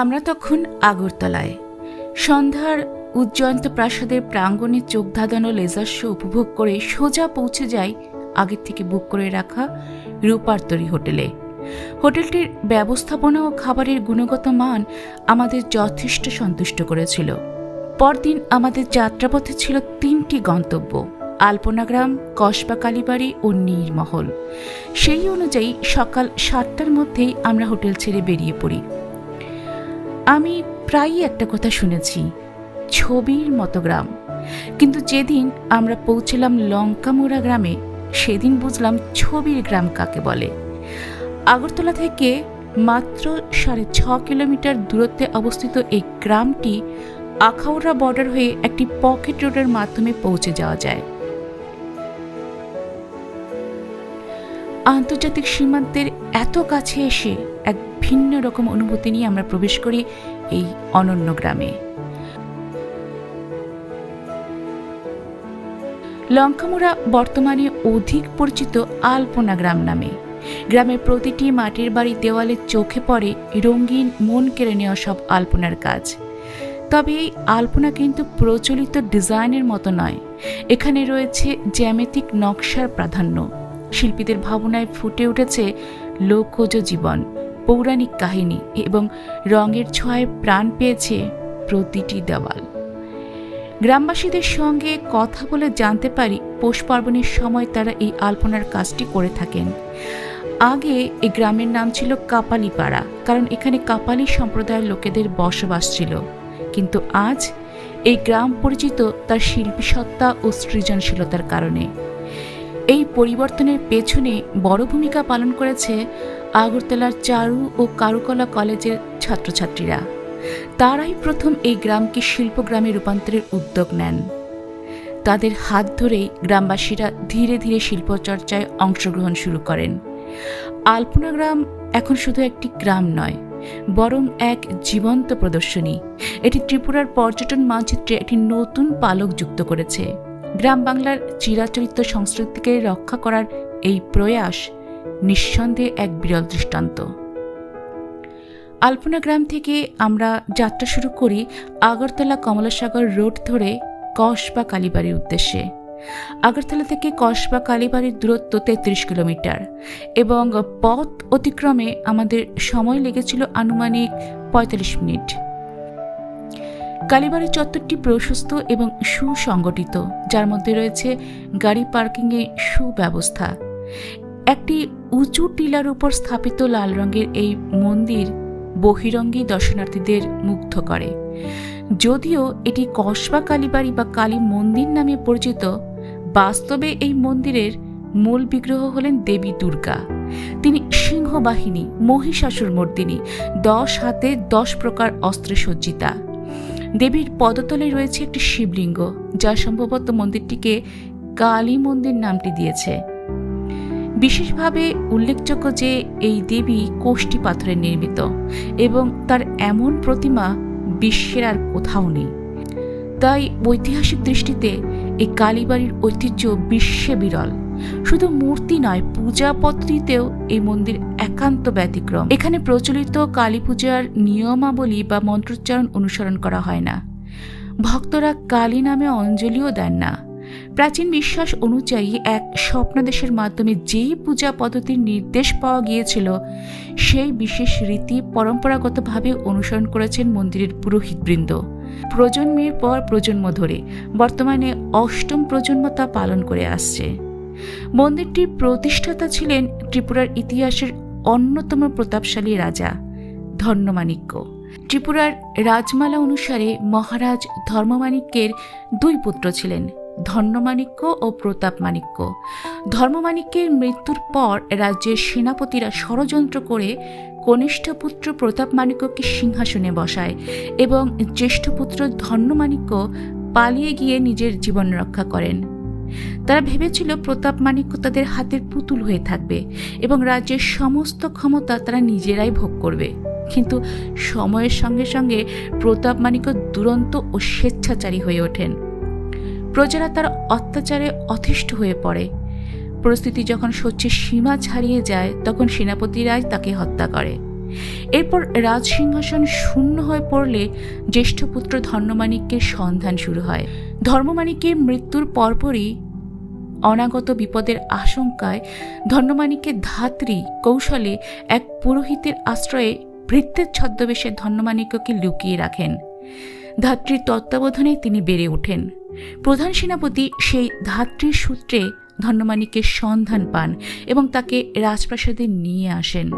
আমরা তখন আগরতলায়। সন্ধ্যার উজ্জয়ন্ত প্রাসাদের প্রাঙ্গণে চোখ ধাঁধানো লেজার শো উপভোগ করে সোজা পৌঁছে যাই আগের থেকে বুক করে রাখা রূপার্তরী হোটেলে। হোটেলটির ব্যবস্থাপনা ও খাবারের গুণগত মান আমাদের যথেষ্ট সন্তুষ্ট করেছিল। পরদিন আমাদের যাত্রাপথে ছিল তিনটি গন্তব্য, আলপনাগ্রাম, কসবা কালীবাড়ি ও নীরমহল সেই অনুযায়ী সকাল সাতটার মধ্যেই আমরা হোটেল ছেড়ে বেরিয়ে পড়ি। আমি প্রায়ই একটা কথা শুনেছি, ছবির মতো গ্রাম। কিন্তু যেদিন আমরা পৌঁছলাম লঙ্কামোড়া গ্রামে, সেদিন বুঝলাম ছবির গ্রাম কাকে বলে। আগরতলা থেকে মাত্র সাড়ে ছ কিলোমিটার দূরত্বে অবস্থিত এই গ্রামটি আখাউড়া বর্ডার হয়ে একটি পকেট রোডের মাধ্যমে পৌঁছে যাওয়া যায়। আন্তর্জাতিক সীমান্তের এত কাছে এসে এক ভিন্ন রকম অনুভূতি নিয়ে আমরা প্রবেশ করি এই অনন্য গ্রামে। লঙ্কামোড়া বর্তমানে অধিক পরিচিত আলপনা গ্রাম নামে। গ্রামের প্রতিটি মাটির বাড়ির দেওয়ালে চোখে পড়ে রঙিন মন কেড়ে নেওয়া সব আলপনার কাজ। তবে এই আলপনা কিন্তু প্রচলিত ডিজাইনের মতো নয়। এখানে রয়েছে জ্যামিতিক নকশার প্রাধান্য। শিল্পীদের ভাবনায় ফুটে উঠেছে লোকজ জীবন। পৌরাণিক কাহিনী এবং রঙের ছোঁয়ায় প্রাণ পেয়েছে প্রতিটি দেওয়াল। গ্রামবাসীদের সঙ্গে কথা বলে জানতে পারি পৌষ পার্বণের সময় তারা এই আলপনার কাজটি করে থাকেন। আগে এই গ্রামের নাম ছিল কাপালিপাড়া, কারণ এখানে কাপালি সম্প্রদায়ের লোকেদের বসবাস ছিল। কিন্তু আজ এই গ্রাম পরিচিত তার শিল্পী সত্তা ও সৃজনশীলতার কারণে। এই পরিবর্তনের পেছনে বড় ভূমিকা পালন করেছে আগরতলার চারু ও কারুকলা কলেজের ছাত্রছাত্রীরা। তারাই প্রথম এই গ্রামকে শিল্পগ্রামে রূপান্তরের উদ্যোগ নেন। তাদের হাত ধরেই গ্রামবাসীরা ধীরে ধীরে শিল্পচর্চায় অংশগ্রহণ শুরু করেন। আলপনা গ্রাম এখন শুধু একটি গ্রাম নয়, বরং এক জীবন্ত প্রদর্শনী। এটি ত্রিপুরার পর্যটন মানচিত্রে একটি নতুন পালক যুক্ত করেছে। গ্রাম বাংলার চিরাচরিত সংস্কৃতিকে রক্ষা করার এই প্রয়াস নিঃসন্দেহে এক বিরল দৃষ্টান্ত। আলপনা গ্রাম থেকে আমরা যাত্রা শুরু করি আগরতলা কমলাসাগর রোড ধরে কসবা কালীবাড়ির উদ্দেশ্যে। আগরতলা থেকে কসবা কালীবাড়ির দূরত্ব তেত্রিশ কিলোমিটার এবং পথ অতিক্রমে আমাদের সময় লেগেছিল আনুমানিক পঁয়তাল্লিশ মিনিট। কালীবাড়ি চত্বরটি প্রশস্ত এবং সুসংগঠিত, যার মধ্যে রয়েছে গাড়ি পার্কিংয়ে সুব্যবস্থা। একটি উঁচু টিলার উপর স্থাপিত লাল রঙের এই মন্দির বহিরঙ্গী দর্শনার্থীদের মুগ্ধ করে। যদিও এটি কসবা কালীবাড়ি বা কালী মন্দির নামে পরিচিত, বাস্তবে এই মন্দিরের মূল বিগ্রহ হলেন দেবী দুর্গা। তিনি সিংহবাহিনী মহিষাসুর মর্দিনী দশ হাতে দশ প্রকার অস্ত্রে সজ্জিতা দেবীর পদতলে রয়েছে একটি শিবলিঙ্গ, যা সম্ভবত মন্দিরটিকে কালী মন্দির নামটি দিয়েছে। বিশেষভাবে উল্লেখযোগ্য যে এই দেবী কোষ্ঠী পাথরে নির্মিত এবং তার এমন প্রতিমা বিশ্বের আর কোথাও নেই। তাই ঐতিহাসিক দৃষ্টিতে এই কালীবাড়ির ঐতিহ্য বিশ্বে বিরল। শুধু মূর্তি নয়, পূজা পদ্ধতিতেও এই মন্দির একান্ত ব্যতিক্রম। এখানে প্রচলিত কালী পূজার নিয়মাবলী বা মন্ত্রোচ্চারণ অনুসরণ করা হয় না। ভক্তরা কালী নামে অঞ্জলিও দেন না। প্রাচীন বিশ্বাস অনুযায়ী এক স্বপ্নাদেশের মাধ্যমে যেই পূজা পদ্ধতির নির্দেশ পাওয়া গিয়েছিল, সেই বিশেষ রীতি পরম্পরাগতভাবে অনুসরণ করেছেন মন্দিরের পুরোহিতবৃন্দ। প্রজন্মের পর প্রজন্ম ধরে বর্তমানে অষ্টম প্রজন্ম তা পালন করে আসছে। মন্দিরটির প্রতিষ্ঠাতা ছিলেন ত্রিপুরার ইতিহাসের অন্যতম প্রতাপশালী রাজা ধর্মমাণিক্য। ত্রিপুরার রাজমালা অনুসারে মহারাজ ধর্মমাণিক্যের দুই পুত্র ছিলেন ধন্যমাণিক্য ও প্রতাপ মাণিক্য ধর্মমাণিক্যের মৃত্যুর পর রাজ্যের সেনাপতিরা ষড়যন্ত্র করে কনিষ্ঠ পুত্র প্রতাপ মাণিক্যকে সিংহাসনে বসায় এবং জ্যেষ্ঠ পুত্র ধন্যমাণিক্য পালিয়ে গিয়ে নিজের জীবন রক্ষা করেন। তারা ভেবেছিল প্রতাপ মাণিক্য তাদের হাতের পুতুল হয়ে থাকবে এবং রাজ্যের সমস্ত ক্ষমতা তারা নিজেরাই ভোগ করবে। কিন্তু সময়ের সঙ্গে সঙ্গে প্রতাপ মাণিক্য দুরন্ত ও স্বেচ্ছাচারী হয়ে ওঠেন। প্রজারা তার অত্যাচারে অতিষ্ঠ হয়ে পড়ে। পরিস্থিতি যখন সহ্যের সীমা ছাড়িয়ে যায়, তখন সেনাপতিরাই তাকে হত্যা করে। এরপর রাজসিংহাসন শূন্য হয়ে পড়লে জ্যেষ্ঠ পুত্র ধর্মমাণিক্যের সন্ধান শুরু হয়। ধর্মমাণিক্যের মৃত্যুর পরপরই অনাগত বিপদের আশঙ্কায় ধন্যমাণিকের ধাত্রী কৌশলে এক পুরোহিতের আশ্রয়ে ভৃত্যের ছদ্মবেশে ধন্যমাণিক্যকে লুকিয়ে রাখেন। ধাত্রীর তত্ত্বাবধানে তিনি বেড়ে ওঠেন। প্রধান সেনাপতি সেই ধাত্রীর সূত্রে ধন্যমাণিকের সন্ধান পান এবং তাকে রাজপ্রাসাদে নিয়ে আসেন।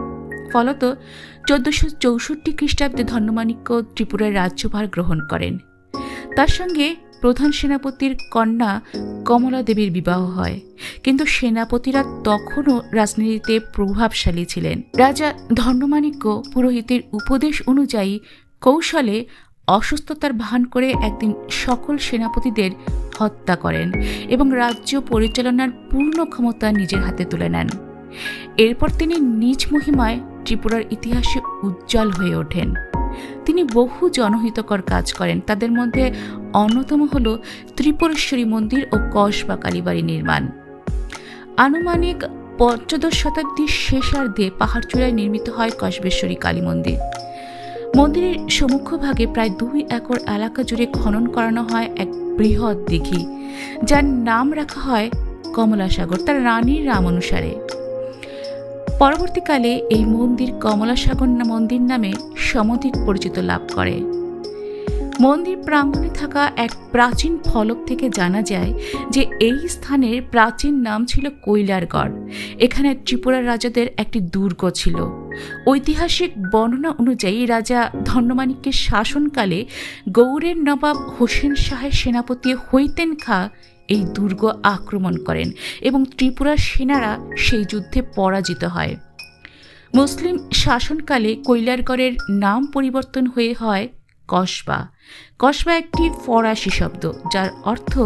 ফলত চোদ্দশো চৌষট্টি খ্রিস্টাব্দে ধন্যমাণিক্য ত্রিপুরার রাজ্যভার গ্রহণ করেন। তার সঙ্গে প্রধান সেনাপতির কন্যা কমলা দেবীর বিবাহ হয়। কিন্তু সেনাপতিরা তখনও রাজনীতিতে প্রভাবশালী ছিলেন। রাজা ধর্মমাণিক্য পুরোহিতের উপদেশ অনুযায়ী কৌশলে অসুস্থতার ভান করে একদিন সকল সেনাপতিদের হত্যা করেন এবং রাজ্য পরিচালনার পূর্ণ ক্ষমতা নিজের হাতে তুলে নেন। এরপর তিনি নিজ মহিমায় ত্রিপুরার ইতিহাসে উজ্জ্বল হয়ে ওঠেন। তিনি বহু জনহিতকর কাজ করেন। তাদের মধ্যে অন্যতম হল ত্রিপুরেশ্বরী মন্দির ও কসবা কালীবাড়ি নির্মাণ। আনুমানিক পঞ্চদশ শতাব্দীর শেষার্ধে পাহাড়চূড়ায় নির্মিত হয় কসবেশ্বরী কালী মন্দির। মন্দিরের সম্মুখভাগে প্রায় দুই একর এলাকা জুড়ে খনন করানো হয় এক বৃহৎ দিঘি, যার নাম রাখা হয় কমলাসাগর। তার রানীর নাম অনুসারে। পরবর্তীকালে এই মন্দির কমলাসাগর মন্দির নামে সমধিক পরিচিত লাভ করে। মন্দির প্রাঙ্গণে থাকা এক প্রাচীন ফলক থেকে জানা যায় যে এই স্থানের প্রাচীন নাম ছিল কৈলারগড়। এখানে ত্রিপুরা রাজাদের একটি দুর্গ ছিল। ঐতিহাসিক বর্ণনা অনুযায়ী রাজা ধন্যমাণিক্যের শাসনকালে গৌড়ের নবাব হোসেন শাহের সেনাপতি হৈতেন খা এই দুর্গ আক্রমণ করেন এবং ত্রিপুরার সেনারা সেই যুদ্ধে পরাজিত হয়। মুসলিম শাসনকালে কৈলারগড়ের নাম পরিবর্তন হয়ে হয় কসবা। কসবা একটি ফরাসি শব্দ, যার অর্থ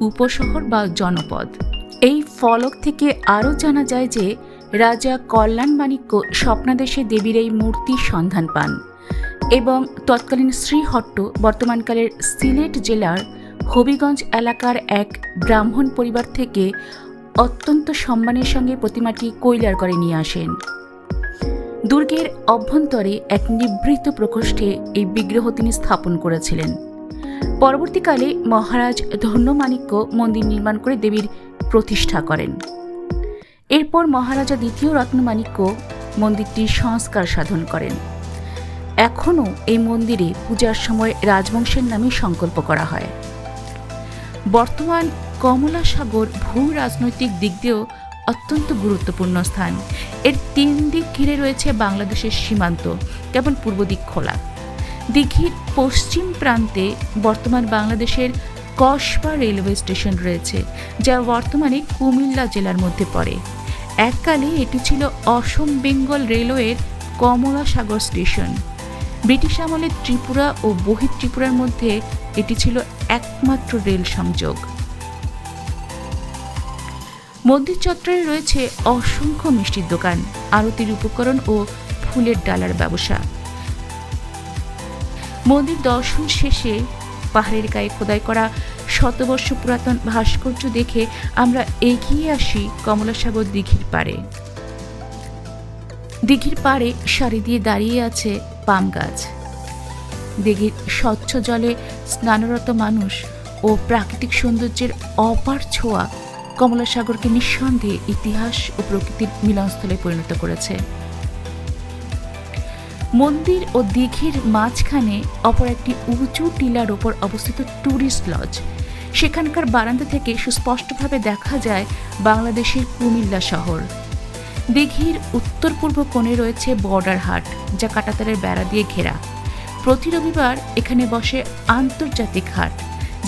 উপশহর বা জনপদ। এই ফলক থেকে আরও জানা যায় যে, রাজা কল্যাণ মাণিক্য স্বপ্নাদেশে দেবীর এই মূর্তির সন্ধান পান এবং তৎকালীন শ্রীহট্ট বর্তমানকালের সিলেট জেলার হবিগঞ্জ এলাকার এক ব্রাহ্মণ পরিবার থেকে অত্যন্ত সম্মানের সঙ্গে প্রতিমাটি কৈলার করে নিয়ে আসেন। দুর্গের অভ্যন্তরে এক নিভৃত প্রকোষ্ঠে এই বিগ্রহ তিনি স্থাপন করেছিলেন। পরবর্তীকালে মহারাজ ধন্যমাণিক্য মন্দির নির্মাণ করে দেবীর প্রতিষ্ঠা করেন। এরপর মহারাজা দ্বিতীয় রত্নমাণিক্য মন্দিরটির সংস্কার সাধন করেন। এখনও এই মন্দিরে পূজার সময় রাজবংশের নামে সংকল্প করা হয়। বর্তমান কমলা সাগর ভূ রাজনৈতিক দিক দিয়েও অত্যন্ত গুরুত্বপূর্ণ স্থান। এর তিন দিক ঘিরে রয়েছে বাংলাদেশের সীমান্ত, কেবল পূর্ব দিক খোলা। দিঘির পশ্চিম প্রান্তে বর্তমান বাংলাদেশের কসবা রেলওয়ে স্টেশন রয়েছে, যা বর্তমানে কুমিল্লা জেলার মধ্যে পড়ে। এককালে এটি ছিল অসম বেঙ্গল রেলওয়ের কমলা সাগর স্টেশন। ব্রিটিশ আমলে ত্রিপুরা ও বহি ত্রিপুরার মধ্যে এটি ছিল একমাত্র রেল সংযোগ। মন্দির চত্বরে রয়েছে অসংখ্য মিষ্টির দোকান, আরতির উপকরণ ও ফুলের ডালার ব্যবসা। মন্দির দর্শন শেষে পাহাড়ের গায়ে খোদাই করা শতবর্ষ পুরাতন ভাস্কর্য দেখে আমরা এগিয়ে আসি কমলাসাগর দিঘির পাড়ে। দিঘির পাড়ে সারি দিয়ে দাঁড়িয়ে আছে পাম গাছ। দিঘির স্বচ্ছ জলে স্নানরত মানুষ ও প্রাকৃতিক সৌন্দর্যের অপার ছোঁয়া কমলাসাগরকে নিঃসন্দেহে ইতিহাস ও প্রকৃতির মিলনস্থলে পরিণত করেছে। মন্দির ও দিঘির মাঝখানে অপর একটি উঁচু টিলার ওপর অবস্থিত ট্যুরিস্ট লজ। সেখানকার বারান্দা থেকে সুস্পষ্টভাবে দেখা যায় বাংলাদেশের কুমিল্লা শহর। দিঘির উত্তর পূর্ব কোণে রয়েছে বর্ডার হাট, যা কাটাতারের বেড়া দিয়ে ঘেরা। প্রতি রবিবার এখানে বসে আন্তর্জাতিক হাট,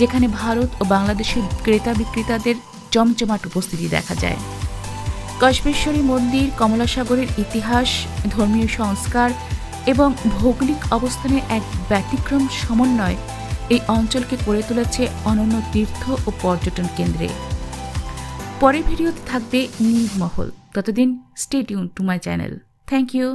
যেখানে ভারত ও বাংলাদেশের ক্রেতা বিক্রেতাদের জমজমাট উপস্থিতি দেখা যায়। কসবেশ্বরী মন্দির, কমলাসাগরের ইতিহাস, ধর্মীয় সংস্কার এবং ভৌগোলিক অবস্থানের এক ব্যতিক্রম সমন্বয় এই অঞ্চলকে করে তুলেছে অনন্য তীর্থ ও পর্যটন কেন্দ্রে। পরের ভিডিওতে থাকবে নীলমহল। ততদিন stay tuned to my channel thank you